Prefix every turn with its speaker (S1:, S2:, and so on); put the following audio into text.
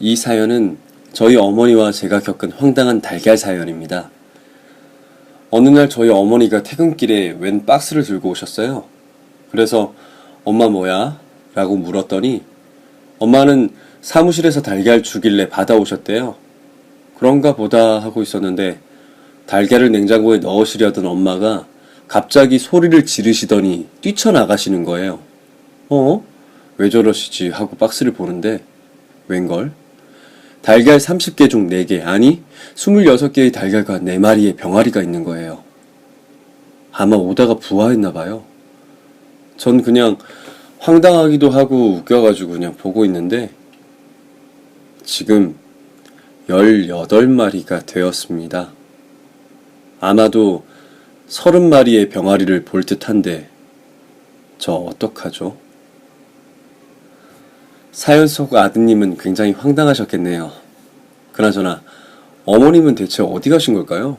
S1: 이 사연은 저희 어머니와 제가 겪은 황당한 달걀 사연입니다. 어느 날 저희 어머니가 퇴근길에 웬 박스를 들고 오셨어요. 그래서 엄마 뭐야? 라고 물었더니 엄마는 사무실에서 달걀 주길래 받아오셨대요. 그런가 보다 하고 있었는데 달걀을 냉장고에 넣으시려던 엄마가 갑자기 소리를 지르시더니 뛰쳐나가시는 거예요. 어? 왜 저러시지? 하고 박스를 보는데 웬걸? 달걀 30개 중 4개, 아니 26개의 달걀과 4마리의 병아리가 있는 거예요. 아마 오다가 부화했나 봐요. 전 그냥 황당하기도 하고 웃겨가지고 그냥 보고 있는데 지금 18마리가 되었습니다. 아마도 30마리의 병아리를 볼 듯한데 저 어떡하죠? 사연 속 아드님은 굉장히 황당하셨겠네요. 그나저나 어머님은 대체 어디 가신 걸까요?